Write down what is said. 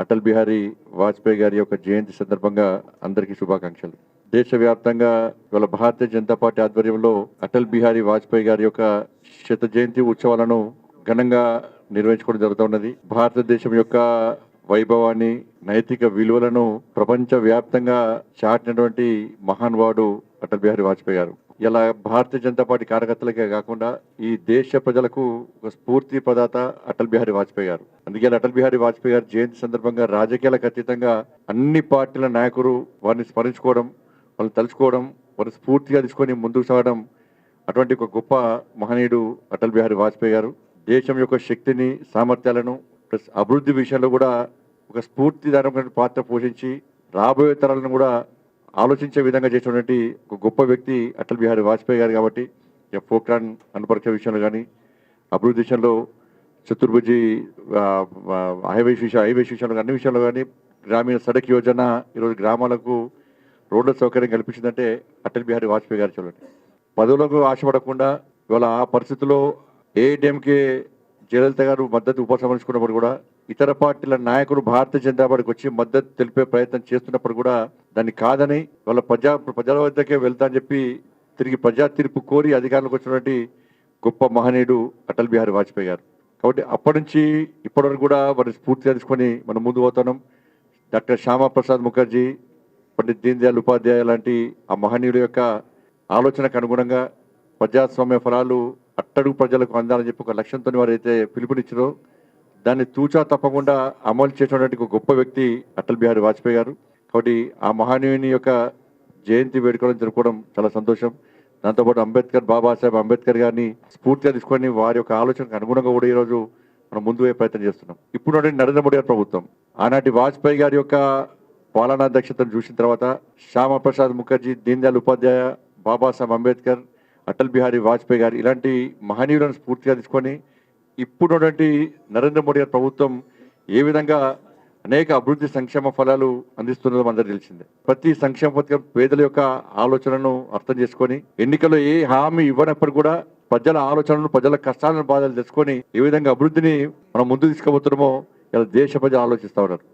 అటల్ బిహారీ వాజ్పేయి గారి యొక్క జయంతి సందర్భంగా అందరికీ శుభాకాంక్షలు. దేశవ్యాప్తంగా ఇవాళ భారతీయ జనతా పార్టీ ఆధ్వర్యంలో అటల్ బిహారీ వాజ్పేయి గారి యొక్క శత జయంతి ఉత్సవాలను ఘనంగా నిర్వహించుకోవడం జరుగుతున్నది భారతదేశం యొక్క వైభవాన్ని నైతిక విలువలను ప్రపంచ వ్యాప్తంగా చాటినటువంటి మహానుభావుడు అటల్ బిహారీ వాజ్పేయి గారు. ఇలా భారతీయ జనతా పార్టీ కార్యకర్తలకే కాకుండా ఈ దేశ ప్రజలకు ఒక స్ఫూర్తి ప్రదాత అటల్ బిహారీ వాజ్పేయి గారు. అందుకే అటల్ బిహారీ వాజ్పేయి గారి జయంతి సందర్భంగా రాజకీయాలకు అతీతంగా అన్ని పార్టీల నాయకులు వారిని స్మరించుకోవడం వాళ్ళని తలుచుకోవడం వారి స్ఫూర్తిగా తీసుకొని ముందుకు సాగడం అటువంటి ఒక గొప్ప మహనీయుడు అటల్ బిహారీ వాజ్పేయి గారు. దేశం యొక్క శక్తిని సామర్థ్యాలను ప్లస్ అభివృద్ధి విషయంలో కూడా ఒక స్ఫూర్తిదారమైన పాత్ర పోషించి రాబోయే తరాలను కూడా ఆలోచించే విధంగా చేసినటువంటి ఒక గొప్ప వ్యక్తి అటల్ బిహారీ వాజ్పేయి గారు కాబట్టి ఇక పోఖ్రాన్ అణుపరీక్ష విషయంలో కానీ అభివృద్ధి విషయంలో చతుర్భుజి హైవేస్ విషయం హైవేస్ విషయంలో అన్ని విషయంలో కానీ గ్రామీణ సడక్ యోజన ఈరోజు గ్రామాలకు రోడ్ల సౌకర్యం కల్పించిందంటే అటల్ బిహారీ వాజ్పేయి గారు చూడండి పదవులకు ఆశపడకుండా ఇవాళ ఆ పరిస్థితుల్లో ఏఐడిఎంకే జయలలిత గారు మద్దతు ఉపసంహరించుకున్నప్పుడు కూడా ఇతర పార్టీల నాయకులు భారతీయ జనతా పార్టీకి వచ్చి మద్దతు తెలిపే ప్రయత్నం చేస్తున్నప్పుడు కూడా దాన్ని కాదని వాళ్ళ ప్రజా ప్రజల వద్దకే వెళ్తా అని చెప్పి తిరిగి ప్రజా తీర్పు కోరి అధికారంలోకి వచ్చినటువంటి గొప్ప మహనీయుడు అటల్ బిహారీ వాజ్పేయి గారు. కాబట్టి అప్పటి నుంచి ఇప్పటివరకు కూడా వారిని స్ఫూర్తిగా తీసుకొని మనం ముందు పోతున్నాం. డాక్టర్ శ్యామాప్రసాద్ ముఖర్జీ పండిత్ దీన్ దయాళ్ ఉపాధ్యాయ లాంటి ఆ మహనీయుల యొక్క ఆలోచనకు అనుగుణంగా ప్రజాస్వామ్య ఫలాలు అట్టడుగు ప్రజలకు అందాలని చెప్పి ఒక లక్ష్యంతో వారైతే పిలుపునిచ్చారో దాన్ని తూచా తప్పకుండా అమలు చేసినటువంటి ఒక గొప్ప వ్యక్తి అటల్ బిహారీ వాజ్పేయి గారు. కాబట్టి ఆ మహానీయుని యొక్క జయంతి వేడుకలను జరుపుకోవడం చాలా సంతోషం. దాంతోపాటు అంబేద్కర్ బాబాసాహెబ్ అంబేద్కర్ గారిని స్ఫూర్తిగా తీసుకొని వారి యొక్క ఆలోచనకు అనుగుణంగా కూడా ఈరోజు మనం ముందు ప్రయత్నం చేస్తున్నాం. ఇప్పుడు నరేంద్ర మోడీ గారి ప్రభుత్వం. ఆనాటి వాజ్పేయి గారి యొక్క పాలనా దక్షతను చూసిన తర్వాత శ్యామ ప్రసాద్ ముఖర్జీ దీన్దయాల్ ఉపాధ్యాయ బాబాసాహెబ్ అంబేద్కర్ అటల్ బిహారీ వాజ్పేయి గారు ఇలాంటి మహనీయులను స్ఫూర్తిగా తీసుకొని ఇప్పుడున్నటువంటి నరేంద్ర మోడీ గారి ప్రభుత్వం ఏ విధంగా అనేక అభివృద్ధి సంక్షేమ ఫలాలు అందిస్తున్నదో మనందరూ తెలిసిందే. ప్రతి సంక్షేమ పథకం పేదల యొక్క ఆలోచనను అర్థం చేసుకొని ఎన్నికల్లో ఏ హామీ ఇవ్వనప్పుడు కూడా ప్రజల ఆలోచనలు ప్రజల కష్టాలను బాధలు తెలుసుకొని ఏ విధంగా అభివృద్ధిని మనం ముందు తీసుకుపోతున్నామో ఇలా దేశ ప్రజలు ఆలోచిస్తూ ఉన్నారు.